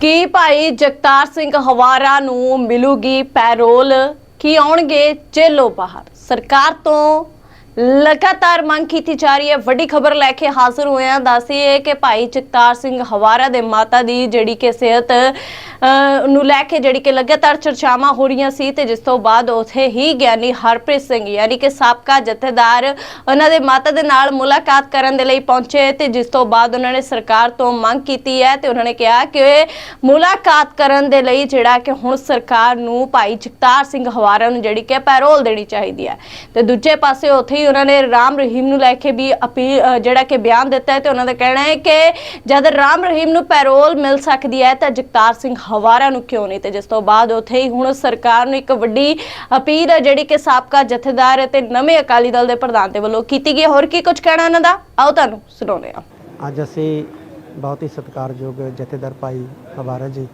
ਕੀ ਭਾਈ ਜਗਤਾਰ ਸਿੰਘ ਹਵਾਰਾ ਨੂੰ ਮਿਲੂਗੀ ਪੈਰੋਲ? ਕੀ ਆਉਣਗੇ ਜੇਲੋ ਬਾਹਰ? ਸਰਕਾਰ ਤੋਂ ਲਗਾਤਾਰ ਮੰਗ ਕੀਤੀ ਜਾ ਰਹੀ ਹੈ। ਵੱਡੀ ਖਬਰ ਲੈ ਕੇ ਹਾਜ਼ਰ ਹੋਏ ਹਾਂ ਦੱਸੀਏ ਕਿ ਭਾਈ ਜਗਤਾਰ ਸਿੰਘ ਹਵਾਰਾ ਦੇ ਮਾਤਾ ਦੀ ਜਿਹੜੀ ਕਿ ਸਿਹਤ ਨੂੰ ਲੈ ਕੇ ਜਿਹੜੀ ਕਿ ਲਗਾਤਾਰ ਚਰਚਾਵਾਂ ਹੋ ਰਹੀਆਂ ਸੀ ਤੇ ਜਿਸ ਤੋਂ ਬਾਅਦ ਉਥੇ ਹੀ ਗਿਆਨੀ ਹਰਪ੍ਰੀਤ ਸਿੰਘ ਯਾਨੀ ਕਿ ਸਾਬਕਾ ਜਥੇਦਾਰ ਉਹਨਾਂ ਦੇ ਮਾਤਾ ਦੇ ਨਾਲ ਮੁਲਾਕਾਤ ਕਰਨ ਦੇ ਲਈ ਪਹੁੰਚੇ ਤੇ ਜਿਸ ਤੋਂ ਬਾਅਦ ਉਹਨਾਂ ਨੇ ਸਰਕਾਰ ਤੋਂ ਮੰਗ ਕੀਤੀ ਹੈ ਤੇ ਉਹਨਾਂ ਨੇ ਕਿਹਾ ਕਿ ਮੁਲਾਕਾਤ ਕਰਨ ਦੇ ਲਈ ਜਿਹੜਾ ਕਿ ਹੁਣ ਸਰਕਾਰ ਨੂੰ ਭਾਈ ਜਗਤਾਰ ਸਿੰਘ ਹਵਾਰਾ ਨੂੰ ਜਿਹੜੀ ਕਿ ਪੈਰੋਲ ਦੇਣੀ ਚਾਹੀਦੀ ਹੈ। ਤੇ ਦੂਜੇ ਪਾਸੇ ਉੱਥੇ ਹੀ ਉਹਨਾਂ ਨੇ ਰਾਮ ਰਹੀਮ ਨੂੰ ਲੈ ਕੇ ਵੀ ਅਪੀਲ ਜਿਹੜਾ ਕਿ ਬਿਆਨ ਦਿੱਤਾ ਹੈ ਤੇ ਉਹਨਾਂ ਦਾ ਕਹਿਣਾ ਹੈ ਕਿ ਜਦ ਰਾਮ ਰਹੀਮ ਨੂੰ ਪੈਰੋਲ ਮਿਲ ਸਕਦੀ ਹੈ ਤਾਂ ਜਗਤਾਰ ਸਿੰਘ ਹਵਾਰਾ ਨੂੰ ਕਿਉਂ ਨਹੀਂ? ਤੇ ਜਿਸ ਤੋਂ ਬਾਅਦ ਉੱਥੇ ਹੀ ਹੁਣ ਸਰਕਾਰ ਨੂੰ ਇੱਕ ਵੱਡੀ ਅਪੀਲ ਹੈ ਜਿਹੜੀ ਕਿ ਸਾਬਕਾ ਜਥੇਦਾਰ ਅਤੇ ਨਵੇਂ ਅਕਾਲੀ ਦਲ ਦੇ ਪ੍ਰਧਾਨ ਦੇ ਵੱਲੋਂ ਕੀਤੀ ਗਈ ਹੋਰ ਕੀ ਕੁਝ ਕਹਿਣਾ ਇਹਨਾਂ ਦਾ? ਆਓ ਤੁਹਾਨੂੰ ਸੁਣਾਉਂਦੇ ਹਾਂ। ਅੱਜ ਅਸੀਂ ਬਹੁਤ ਹੀ ਸਤਿਕਾਰਯੋਗ ਜਥੇਦਾਰ ਭਾਈ ਹਵਾਰਾ ਜੀ,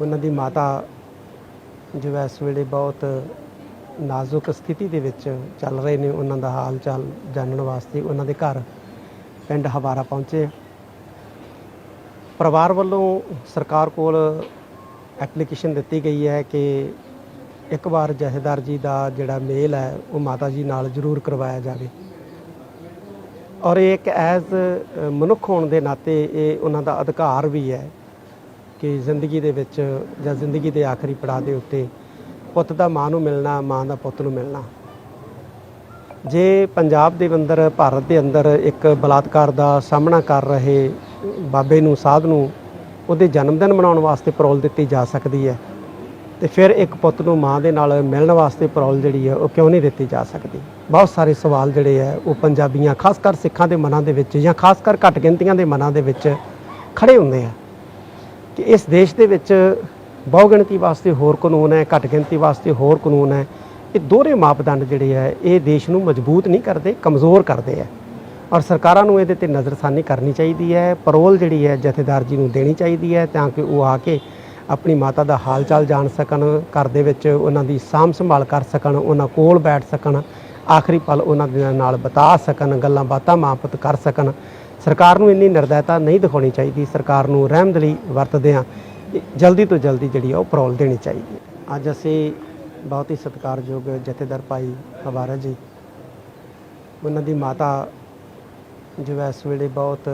ਉਹਨਾਂ ਦੀ ਮਾਤਾ ਜੋ ਇਸ ਵੇਲੇ ਬਹੁਤ ਨਾਜ਼ੁਕ ਸਥਿਤੀ ਦੇ ਵਿੱਚ ਚੱਲ ਰਹੇ ਨੇ, ਉਹਨਾਂ ਦਾ ਹਾਲ ਚਾਲ ਜਾਣਨ ਵਾਸਤੇ ਉਹਨਾਂ ਦੇ ਘਰ ਪਿੰਡ ਹਵਾਰਾ ਪਹੁੰਚੇ। ਪਰਿਵਾਰ ਵੱਲੋਂ ਸਰਕਾਰ ਕੋਲ ਐਪਲੀਕੇਸ਼ਨ ਦਿੱਤੀ ਗਈ ਹੈ ਕਿ ਇੱਕ ਵਾਰ ਜਥੇਦਾਰ ਜੀ ਦਾ ਜਿਹੜਾ ਮੇਲ ਹੈ, ਉਹ ਮਾਤਾ ਜੀ ਨਾਲ ਜ਼ਰੂਰ ਕਰਵਾਇਆ ਜਾਵੇ। ਔਰ ਇਹ ਇੱਕ ਐਜ਼ ਮਨੁੱਖ ਹੋਣ ਦੇ ਨਾਤੇ ਇਹ ਉਹਨਾਂ ਦਾ ਅਧਿਕਾਰ ਵੀ ਹੈ ਕਿ ਜ਼ਿੰਦਗੀ ਦੇ ਵਿੱਚ ਜਾਂ ਜ਼ਿੰਦਗੀ ਦੇ ਆਖਰੀ ਪੜਾਅ ਦੇ ਉੱਤੇ ਪੁੱਤ ਦਾ ਮਾਂ ਨੂੰ ਮਿਲਣਾ, ਮਾਂ ਦਾ ਪੁੱਤ ਨੂੰ ਮਿਲਣਾ। ਜੇ ਪੰਜਾਬ ਦੇ ਅੰਦਰ, ਭਾਰਤ ਦੇ ਅੰਦਰ ਇੱਕ ਬਲਾਤਕਾਰ ਦਾ ਸਾਹਮਣਾ ਕਰ ਰਹੇ ਬਾਬੇ ਨੂੰ, ਸਾਧ ਨੂੰ ਉਹਦੇ ਜਨਮ ਦਿਨ ਮਨਾਉਣ ਵਾਸਤੇ ਪਰੋਲ ਦਿੱਤੀ ਜਾ ਸਕਦੀ ਹੈ ਤੇ ਫਿਰ ਇੱਕ ਪੁੱਤ ਨੂੰ ਮਾਂ ਦੇ ਨਾਲ ਮਿਲਣ ਵਾਸਤੇ ਪਰੋਲ ਜਿਹੜੀ ਹੈ ਉਹ ਕਿਉਂ ਨਹੀਂ ਦਿੱਤੀ ਜਾ ਸਕਦੀ? ਬਹੁਤ ਸਾਰੇ ਸਵਾਲ ਜਿਹੜੇ ਹੈ ਉਹ ਪੰਜਾਬੀਆਂ, ਖਾਸ ਕਰ ਸਿੱਖਾਂ ਦੇ ਮਨਾਂ ਦੇ ਵਿੱਚ ਜਾਂ ਖਾਸ ਕਰ ਘੱਟ ਗਿਣਤੀਆਂ ਦੇ ਮਨਾਂ ਦੇ ਵਿੱਚ ਖੜੇ ਹੁੰਦੇ ਆ ਕਿ ਇਸ ਦੇਸ਼ ਦੇ ਵਿੱਚ ਬਹੁਗਿਣਤੀ ਵਾਸਤੇ ਹੋਰ ਕਾਨੂੰਨ ਹੈ, ਘੱਟ ਗਿਣਤੀ ਵਾਸਤੇ ਹੋਰ ਕਾਨੂੰਨ ਹੈ, ਇਹ ਦੋਹਰੇ ਮਾਪਦੰਡ ਜਿਹੜੇ ਹੈ ਇਹ ਦੇਸ਼ ਨੂੰ ਮਜ਼ਬੂਤ ਨਹੀਂ ਕਰਦੇ, ਕਮਜ਼ੋਰ ਕਰਦੇ ਆ ਔਰ ਸਰਕਾਰਾਂ ਨੂੰ ਇਹਦੇ ਤੇ ਨਜ਼ਰਸਾਨੀ ਕਰਨੀ ਚਾਹੀਦੀ ਹੈ ਪਰੋਲ ਜਿਹੜੀ ਹੈ ਜਥੇਦਾਰ ਜੀ ਨੂੰ ਦੇਣੀ ਚਾਹੀਦੀ ਹੈ ਤਾਂ ਕਿ ਉਹ ਆ ਕੇ ਆਪਣੀ ਮਾਤਾ ਦਾ ਹਾਲ ਚਾਲ ਜਾਣ ਸਕਣ, ਘਰ ਦੇ ਵਿੱਚ ਉਹਨਾਂ ਦੀ ਸਾਂਭ ਸੰਭਾਲ ਕਰ ਸਕਣ, ਉਹਨਾਂ ਕੋਲ ਬੈਠ ਸਕਣ, ਆਖਰੀ ਪਲ ਉਹਨਾਂ ਦੇ ਨਾਲ ਬਿਤਾ ਸਕਣ, ਗੱਲਾਂ ਬਾਤਾਂ ਮਾਪਤ ਕਰ ਸਕਣ। ਸਰਕਾਰ ਨੂੰ ਇੰਨੀ ਨਿਰਦੈਤਾ ਨਹੀਂ ਦਿਖਾਉਣੀ ਚਾਹੀਦੀ, ਸਰਕਾਰ ਨੂੰ ਰਹਿਮਦਲੀ ਵਰਤਦੇ ਆ ਜਲਦੀ ਤੋਂ ਜਲਦੀ ਜਿਹੜੀ ਆ ਉਹ ਪਰੋਲ ਦੇਣੀ ਚਾਹੀਦੀ ਹੈ। ਅੱਜ ਅਸੀਂ ਬਹੁਤ ਹੀ ਸਤਿਕਾਰਯੋਗ ਜਥੇਦਾਰ ਭਾਈ ਹਵਾਰਾ ਜੀ, ਉਹਨਾਂ ਦੀ ਮਾਤਾ ਜੋ ਇਸ ਵੇਲੇ ਬਹੁਤ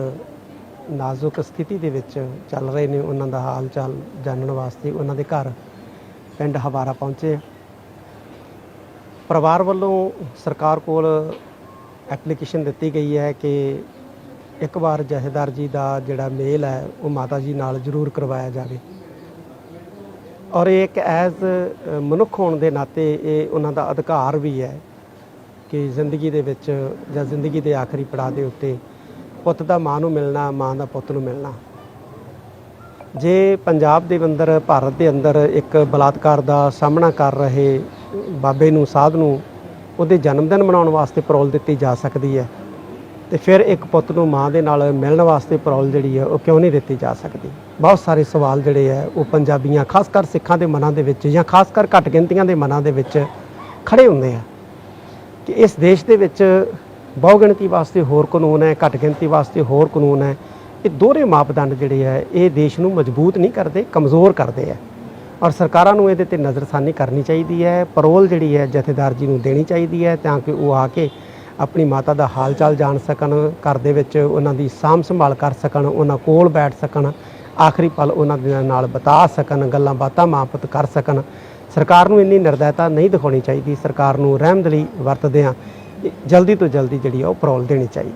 ਨਾਜ਼ੁਕ ਸਥਿਤੀ ਦੇ ਵਿੱਚ ਚੱਲ ਰਹੇ ਨੇ, ਉਹਨਾਂ ਦਾ ਹਾਲ ਚਾਲ ਜਾਣਨ ਵਾਸਤੇ ਉਹਨਾਂ ਦੇ ਘਰ ਪਿੰਡ ਹਵਾਰਾ ਪਹੁੰਚੇ ਪਰਿਵਾਰ ਵੱਲੋਂ ਸਰਕਾਰ ਕੋਲ ਐਪਲੀਕੇਸ਼ਨ ਦਿੱਤੀ ਗਈ ਹੈ ਕਿ ਇੱਕ ਵਾਰ ਜਥੇਦਾਰ ਜੀ ਦਾ ਜਿਹੜਾ ਮੇਲ ਹੈ, ਉਹ ਮਾਤਾ ਜੀ ਨਾਲ ਜ਼ਰੂਰ ਕਰਵਾਇਆ ਜਾਵੇ। ਔਰ ਇਹ ਇੱਕ ਐਜ਼ ਮਨੁੱਖ ਹੋਣ ਦੇ ਨਾਤੇ ਇਹ ਉਹਨਾਂ ਦਾ ਅਧਿਕਾਰ ਵੀ ਹੈ। ਕਿ ਜ਼ਿੰਦਗੀ ਦੇ ਵਿੱਚ ਜਾਂ ਜ਼ਿੰਦਗੀ ਦੇ ਆਖਰੀ ਪੜਾਅ ਦੇ ਉੱਤੇ ਪੁੱਤ ਦਾ ਮਾਂ ਨੂੰ ਮਿਲਣਾ, ਮਾਂ ਦਾ ਪੁੱਤ ਨੂੰ ਮਿਲਣਾ। ਜੇ ਪੰਜਾਬ ਦੇ ਅੰਦਰ, ਭਾਰਤ ਦੇ ਅੰਦਰ ਇੱਕ ਬਲਾਤਕਾਰ ਦਾ ਸਾਹਮਣਾ ਕਰ ਰਹੇ ਬਾਬੇ ਨੂੰ, ਸਾਧ ਨੂੰ, ਉਹਦੇ ਜਨਮ ਦਿਨ ਮਨਾਉਣ ਵਾਸਤੇ ਪਰੋਲ ਦਿੱਤੀ ਜਾ ਸਕਦੀ ਹੈ, ਤੇ ਫਿਰ ਇੱਕ ਪੁੱਤ ਨੂੰ ਮਾਂ ਦੇ ਨਾਲ ਮਿਲਣ ਵਾਸਤੇ ਪਰੋਲ ਜਿਹੜੀ ਹੈ, ਉਹ ਕਿਉਂ ਨਹੀਂ ਦਿੱਤੀ ਜਾ ਸਕਦੀ? ਬਹੁਤ ਸਾਰੇ ਸਵਾਲ ਜਿਹੜੇ ਹੈ, ਉਹ ਪੰਜਾਬੀਆਂ ਖਾਸ ਕਰ ਸਿੱਖਾਂ ਦੇ ਮਨਾਂ ਦੇ ਵਿੱਚ ਜਾਂ ਖਾਸ ਕਰ ਘੱਟ ਗਿਣਤੀਆਂ ਦੇ ਮਨਾਂ ਦੇ ਵਿੱਚ ਖੜੇ ਹੁੰਦੇ ਆ। ਕਿ ਇਸ ਦੇਸ਼ ਦੇ ਵਿੱਚ ਬਹੁਗਿਣਤੀ ਵਾਸਤੇ ਹੋਰ ਕਾਨੂੰਨ ਹੈ, ਘੱਟ ਗਿਣਤੀ ਵਾਸਤੇ ਹੋਰ ਕਾਨੂੰਨ ਹੈ, ਇਹ ਦੋਹਰੇ ਮਾਪਦੰਡ ਜਿਹੜੇ ਹੈ, ਇਹ ਦੇਸ਼ ਨੂੰ ਮਜ਼ਬੂਤ ਨਹੀਂ ਕਰਦੇ, ਕਮਜ਼ੋਰ ਕਰਦੇ ਹੈ। ਔਰ ਸਰਕਾਰਾਂ ਨੂੰ ਇਹਦੇ ਤੇ ਨਜ਼ਰਸਾਨੀ ਕਰਨੀ ਚਾਹੀਦੀ ਹੈ ਪਰੋਲ ਜਿਹੜੀ ਹੈ, ਜਥੇਦਾਰ ਜੀ ਨੂੰ ਦੇਣੀ ਚਾਹੀਦੀ ਹੈ ਤਾਂ ਕਿ ਉਹ ਆ ਕੇ ਆਪਣੀ ਮਾਤਾ ਦਾ ਹਾਲ ਚਾਲ ਜਾਣ ਸਕਣ, ਘਰ ਦੇ ਵਿੱਚ ਉਹਨਾਂ ਦੀ ਸਾਂਭ ਸੰਭਾਲ ਕਰ ਸਕਣ, ਉਹਨਾਂ ਕੋਲ ਬੈਠ ਸਕਣ, ਆਖਰੀ ਪਲ ਉਹਨਾਂ ਦੇ ਨਾਲ ਬਿਤਾ ਸਕਣ ਗੱਲਾਂ ਬਾਤਾਂ ਮਾਪਤ ਕਰ ਸਕਣ। ਸਰਕਾਰ ਨੂੰ ਇੰਨੀ ਨਿਰਦੈਤਾ ਨਹੀਂ ਦਿਖਾਉਣੀ ਚਾਹੀਦੀ। ਸਰਕਾਰ ਨੂੰ ਰਹਿਮਦਲੀ ਵਰਤਦੇ ਆ ਜਲਦੀ ਤੋਂ ਜਲਦੀ ਜਿਹੜੀ ਆ ਉਹ ਪਰੋਲ ਦੇਣੀ ਚਾਹੀਦੀ।